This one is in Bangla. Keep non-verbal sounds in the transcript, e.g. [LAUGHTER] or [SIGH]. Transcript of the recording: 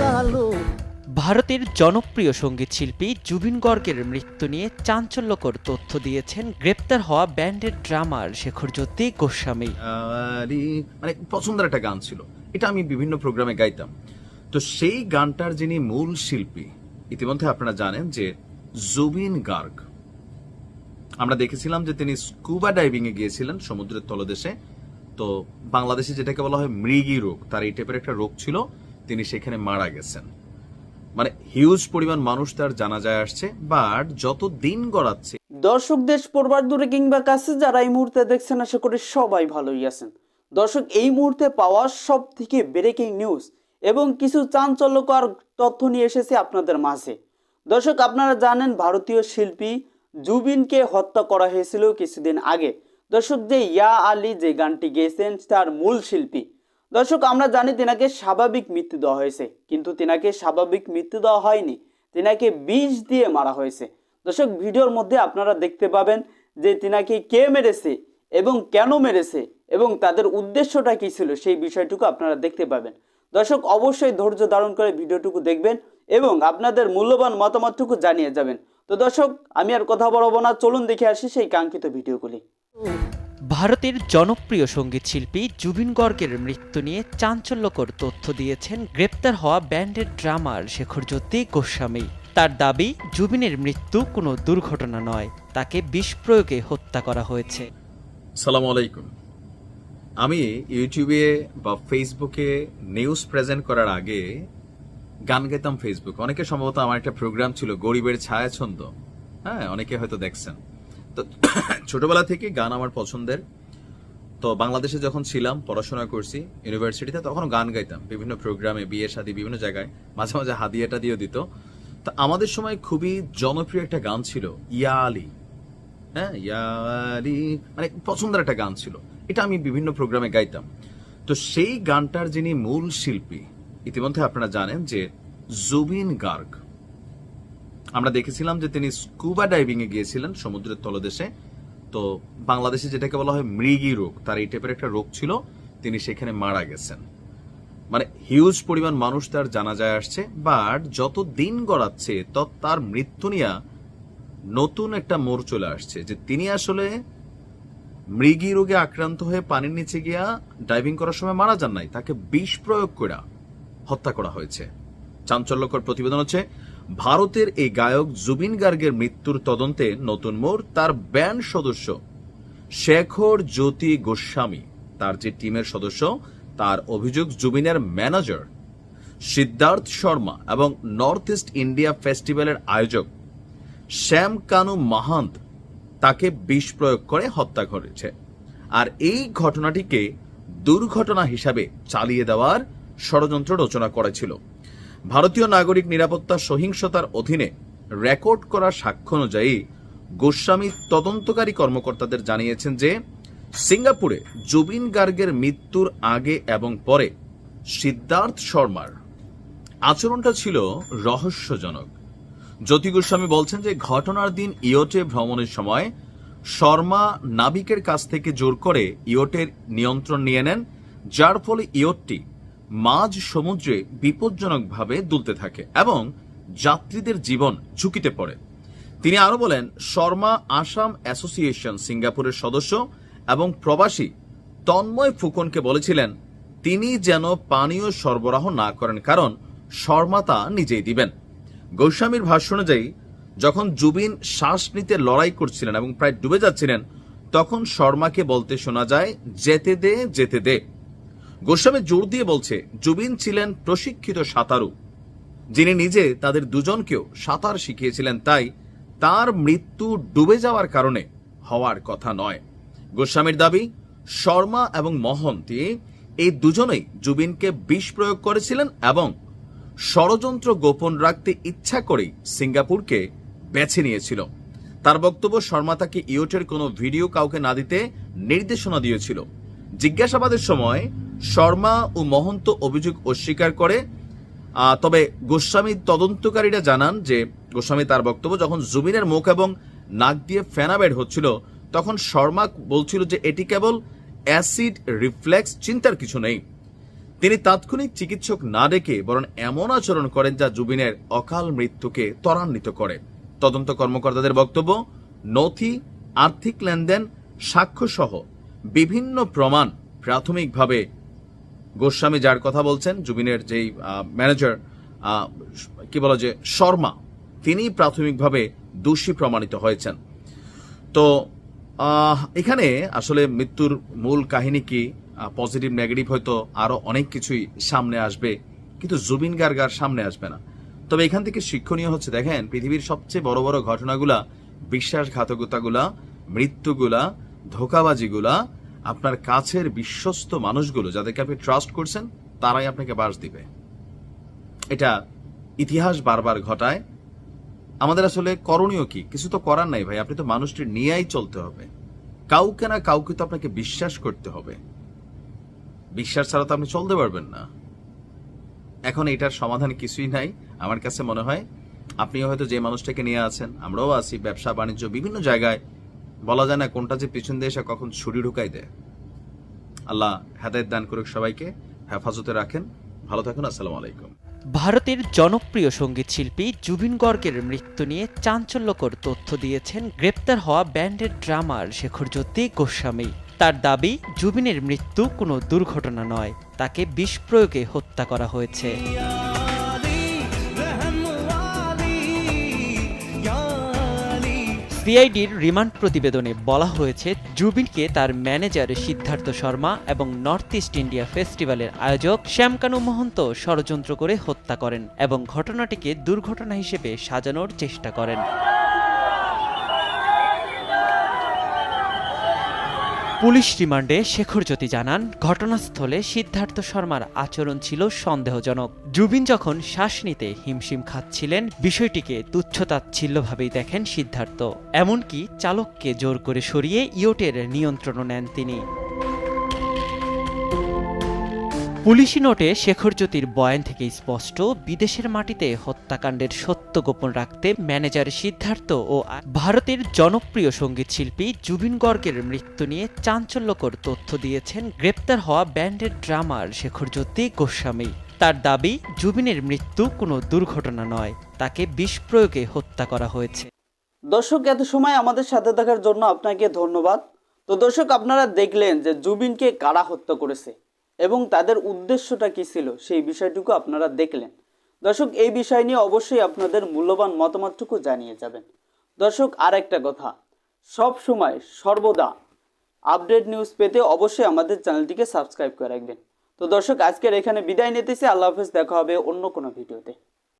কালো ভারতের জনপ্রিয় সংগীত শিল্পী জুবিন গর্গের মৃত্যু নিয়ে চাঞ্চল্যকর তথ্য দিয়েছেন গ্রেপ্তার হওয়া ব্যান্ডের ড্রামার শেখর জ্যোতি গোস্বামী। মানে পছন্দের একটা গান ছিল। এটা আমি বিভিন্ন প্রোগ্রামে গাইতাম। তো সেই গানটার যিনি মূল শিল্পী ইতিমধ্যে আপনারা জানেন যে জুবিন গার্গ। আমরা দেখেছিলাম যে তিনি স্কুবা ডাইভিং এ গিয়েছিলেন সমুদ্রের তলদেশে। তো বাংলাদেশে যেটাকে বলা হয় মৃগী রোগ, তার এই টাইপের একটা রোগ ছিল, তিনি সেখানে মারা গেছেন। মানে হিউজ পরিমাণ মানুষ তার জানাজায় আসছে বাট যত দিন গড়াচ্ছে দর্শক দেশ পড়বার দূরে কিংবা কাছে যারা এই মুহূর্তে দেখছেন, আশা করি সবাই ভালোই আছেন। দর্শক, এই মুহূর্তে পাওয়া সব থেকে ব্রেকিং নিউজ এবং কিছু চাঞ্চল্যকর তথ্য নিয়ে এসেছে আপনাদের মাঝে। দর্শক, আপনারা জানেন, ভারতীয় শিল্পী জুবিনকে হত্যা করা হয়েছিল কিছুদিন আগে। দর্শক, যে ইয়া আলী যে গানটি গেয়েছেন, তার মূল শিল্পী। দর্শক, আমরা জানি তেনাকে স্বাভাবিক মৃত্যু দেওয়া হয়েছে, কিন্তু তেনাকে স্বাভাবিক মৃত্যু দেওয়া হয়নি। তেনাকে বিষ দিয়ে মারা হয়েছে। দর্শক, ভিডিওর মধ্যে আপনারা দেখতে পাবেন যে তিনাকে কে মেরেছে এবং কেন মেরেছে এবং তাদের উদ্দেশ্যটা কী ছিল, সেই বিষয়টুকু আপনারা দেখতে পাবেন। দর্শক, অবশ্যই ধৈর্য ধারণ করে ভিডিওটুকু দেখবেন এবং আপনাদের মূল্যবান মতামতটুকু জানিয়ে যাবেন। তো দর্শক, আমি আর কথা বলব না, চলুন দেখে আসি সেই কাঙ্ক্ষিত ভিডিওগুলি। ভারতের জনপ্রিয় সংগীত শিল্পী জুবিন গর্গের মৃত্যু নিয়ে চাঞ্চল্যকর তথ্য দিয়েছেন গ্রেপ্তার হওয়া ব্যান্ডের ড্রামার শেখর জ্যোতি গোস্বামী। তার দাবি, জুবিনের মৃত্যু কোনো দুর্ঘটনা নয়, তাকে বিষ প্রয়োগে হত্যা করা হয়েছে। সালাম আলাইকুম। আমি ইউটিউবে বা ফেসবুকে নিউজ প্রেজেন্ট করার আগে গান গাইতাম ফেসবুক। অনেকে সম্ভবত আমার একটা প্রোগ্রাম ছিল গরিবের ছায়াছন্দ। হ্যাঁ অনেকে হয়তো দেখছেন। তো [COUGHS] ছোটবেলা থেকে গান আমার পছন্দের। তো বাংলাদেশে যখন ছিলাম, পড়াশোনা করছি ইউনিভার্সিটিতে তখন গান গাইতাম। বিভিন্ন প্রোগ্রামে বিয়ে শাদী বিভিন্ন জায়গায়। মাঝে মাঝে হাদিয়াটা দিয়েও দিত। তো আমাদের সময় খুবই জনপ্রিয় একটা গান ছিল, ইয়া আলী। হ্যাঁ ইয়া আলী মানে পছন্দের একটা গান ছিল। এটা আমি বিভিন্ন প্রোগ্রামে গাইতাম। তো সেই গানটার যিনি মূল শিল্পী, ইতিমধ্যে আপনারা জানেন যে জুবিন গার্গ। আমরা দেখেছিলাম যে তিনি স্কুবা ডাইভিং এ গিয়েছিলেন সমুদ্রের তলদেশে। তো বাংলাদেশে যেটাকে বলা হয় মৃগী রোগ, তার এই টাইপের একটা রোগ ছিল, তিনি সেখানে মারা গেছেন। মানে হিউজ পরিমাণ মানুষ তার জানাজায় আসছে বাট যত দিন গড়াচ্ছে, তত তার মৃত্যু নিয়ে নতুন একটা মোড় চলে আসছে যে তিনি আসলে মৃগী রোগে আক্রান্ত হয়ে পানির নিচে গিয়া ডাইভিং করার সময় মারা যান নাই, তাকে বিষ প্রয়োগ করে হত্যা করা হয়েছে। চাঞ্চল্যকর প্রতিবেদন হচ্ছে ভারতের এই গায়ক জুবিন গার্গের মৃত্যুর তদন্তে নতুন মোড় তার ব্যান্ড সদস্য। শেখর জ্যোতি গোস্বামী, তার যে টিমের সদস্য, তার অভিযোগ জুবিনের ম্যানেজার। সিদ্ধার্থ শর্মা এবং নর্থ ইস্ট ইন্ডিয়া ফেস্টিভ্যালের আয়োজক শ্যাম কানু মাহান্ত তাকে বিষ প্রয়োগ করে হত্যা করেছে। আর এই ঘটনাটিকে দুর্ঘটনা হিসাবে চালিয়ে দেওয়ার ষড়যন্ত্র রচনা করেছিল। ভারতীয় নাগরিক নিরাপত্তা সহিংসতার অধীনে রেকর্ড করা সাক্ষ্য অনুযায়ী গোস্বামী তদন্তকারী কর্মকর্তাদের জানিয়েছেন যে সিঙ্গাপুরে জুবিন গার্গের মৃত্যুর আগে এবং পরে সিদ্ধার্থ শর্মার আচরণটা ছিল রহস্যজনক। জ্যোতি গোস্বামী বলছেন যে ঘটনার দিন ইয়োটে ভ্রমণের সময় শর্মা নাবিকের কাছ থেকে জোর করে ইয়োটের নিয়ন্ত্রণ নিয়ে নেন, যার ফলে ইয়োটটি মাঝ সমুদ্রে বিপজ্জনকভাবে দুলতে থাকে এবং যাত্রীদের জীবন ঝুঁকিতে পড়ে। তিনি আরও বলেন, শর্মা আসাম অ্যাসোসিয়েশন সিঙ্গাপুরের সদস্য এবং প্রবাসী তন্ময় ফুকনকে বলেছিলেন, তিনি যেন পানীয় সরবরাহ না করেন কারণ শর্মা তা নিজেই দিবেন। গোস্বামীর ভাষ্য অনুযায়ী, যখন জুবিন শ্বাস নিতে লড়াই করছিলেন এবং প্রায় ডুবে যাচ্ছিলেন, তখন শর্মাকে বলতে শোনা যায়, যেতে দে যেতে দে। গোস্বামী জোর দিয়ে বলছে, জুবিন ছিলেন প্রশিক্ষিত সাঁতারু। যিনি নিজে তাদের দুজনকেও সাঁতার শিখিয়েছিলেন, তাই তার মৃত্যু ডুবে যাওয়ার কারণে হওয়ার কথা নয়। গোস্বামীর দাবি, শর্মা এবং মহন্তি এই দুজনেই জুবিনকে বিষ প্রয়োগ করেছিলেন এবং ষড়যন্ত্র গোপন রাখতে ইচ্ছা করেই সিঙ্গাপুরকে বেছে নিয়েছিল। তার বক্তব্য, শর্মা তাকে ইয়োটের কোনো ভিডিও কাউকে না দিতে নির্দেশনা দিয়েছিল। জিজ্ঞাসাবাদের সময় শর্মা ও মহন্ত অভিযোগ অস্বীকার করে। তবে গোস্বামী তদন্তকারীরা জানান যে, গোস্বামী তার বক্তব্য যখন জুবিনের মুখ এবং নাক দিয়ে ফেনা বের হচ্ছিল, তখন শর্মা বলছিল যে এটি কেবল অ্যাসিড রিফ্লেক্স চিন্তার কিছু নেই। তিনি তাৎক্ষণিক চিকিৎসক না ডেকে বরং এমন আচরণ করেন যা জুবিনের অকাল মৃত্যুকে ত্বরান্বিত করে। তদন্ত কর্মকর্তাদের বক্তব্য, নথি, আর্থিক লেনদেন সাক্ষ্য সহ বিভিন্ন প্রমাণ প্রাথমিকভাবে গোস্বামী যার কথা বলছেন, জুবিনের যেই ম্যানেজার কি বলা যে, শর্মা, তিনি প্রাথমিকভাবে দোষী প্রমাণিত হয়েছেন। তো এখানে আসলে মৃত্যুর মূল কাহিনী কি? পজিটিভ নেগেটিভ হয়তো আরও অনেক কিছুই সামনে আসবে, কিন্তু জুবিন গার্গার সামনে আসবে না। তবে এখান থেকে শিক্ষণীয় হচ্ছে, দেখেন, পৃথিবীর সবচেয়ে বড় বড় ঘটনাগুলা, বিশ্বাসঘাতকতাগুলা, মৃত্যুগুলা, ধোকাবাজিগুলা আপনার কাছের বিশ্বস্ত মানুষগুলো যাদেরকে আপনি ট্রাস্ট করছেন, তারাই আপনাকে বাস দিবে। এটা ইতিহাস বারবার ঘটায়। আমাদের আসলে করণীয় কি? কিছু তো করার নাই ভাই, আপনি তো মানুষটি নিয়েই চলতে হবে। কাউকে না কাউকে তো আপনাকে বিশ্বাস করতে হবে। বিশ্বাস ছাড়া তো আপনি চলতে পারবেন না। এখন এটার সমাধান কিছুই নাই। আমার কাছে মনে হয়, আপনিও হয়তো যে মানুষটাকে নিয়ে আছেন, আমরাও আছি, ব্যবসা, বাণিজ্য, বিভিন্ন জায়গায়। বলা যায় না কোনটা যে পিছন দিয়ে এসে কখন ছুরি ঢুকাই দেয়। আল্লাহ হেদায়ত দান করুক সবাইকে, হেফাজতে রাখেন। ভালো থাকুন, আসসালামু আলাইকুম। ভারতের জনপ্রিয় সংগীত শিল্পী জুবিন গর্গের মৃত্যু নিয়ে চাঞ্চল্যকর তথ্য দিয়েছেন গ্রেপ্তার হওয়া ব্যান্ডের ড্রামার শেখরজ্যোতি গোস্বামী। তার দাবি, জুবিনের মৃত্যু কোনো দুর্ঘটনা নয়, তাকে বিষ প্রয়োগে হত্যা করা হয়েছে। সিআইডির রিমান্ড প্রতিবেদনে বলা হয়েছে, জুবিনকে তার ম্যানেজার সিদ্ধার্থ শর্মা এবং নর্থ ইস্ট ইন্ডিয়া ফেস্টিভ্যালের আয়োজক শ্যামকানু মহন্ত ষড়যন্ত্র করে হত্যা করেন এবং ঘটনাটিকে দুর্ঘটনা হিসেবে সাজানোর চেষ্টা করেন। পুলিশ রিমান্ডে শেখরজ্যোতি জানান, ঘটনাস্থলে সিদ্ধার্থ শর্মার আচরণ ছিল সন্দেহজনক। জুবিন যখন শ্বাস নিতে হিমশিম খাচ্ছিলেন, বিষয়টিকে তুচ্ছতাচ্ছিল্যভাবেই দেখেন সিদ্ধার্থ। এমনকি চালককে জোর করে সরিয়ে ইয়োটের নিয়ন্ত্রণ নেন তিনি। পুলিশি নোটে শেখরজ্যোতির বয়ান থেকে স্পষ্ট, বিদেশের মাটিতে হত্যাকাণ্ডের সত্য গোপন রাখতে ম্যানেজার সিদ্ধার্থ ও ভারতের জনপ্রিয় সংগীত শিল্পী জুবিন গর্গের মৃত্যু নিয়ে চাঞ্চল্যকর তথ্য দিয়েছেন গ্রেপ্তার হওয়া ব্যান্ডের ড্রামার শেখরজ্যোতি গোস্বামী। তার দাবি, জুবিনের মৃত্যু কোনো দুর্ঘটনা নয়, তাকে বিষ প্রয়োগে হত্যা করা হয়েছে। দর্শক, এত সময় আমাদের সাথে থাকার জন্য আপনাকে ধন্যবাদ। তো দর্শক, আপনারা দেখলেন যে জুবিনকে কারা হত্যা করেছে। এবং তাদের উদ্দেশ্যটা কী ছিল সেই বিষয়টুকু আপনারা দেখলেন। দর্শক, এই বিষয় নিয়ে অবশ্যই আপনাদের মূল্যবান মতামতটুকু জানিয়ে যাবেন। দর্শক আর একটা কথা, সব সময় সর্বদা আপডেট নিউজ পেতে অবশ্যই আমাদের চ্যানেলটিকে সাবস্ক্রাইব করে রাখবেন। তো দর্শক, আজকের এখানে বিদায় নিতেছি। আল্লাহ হাফেজ, দেখা হবে অন্য কোনো ভিডিওতে।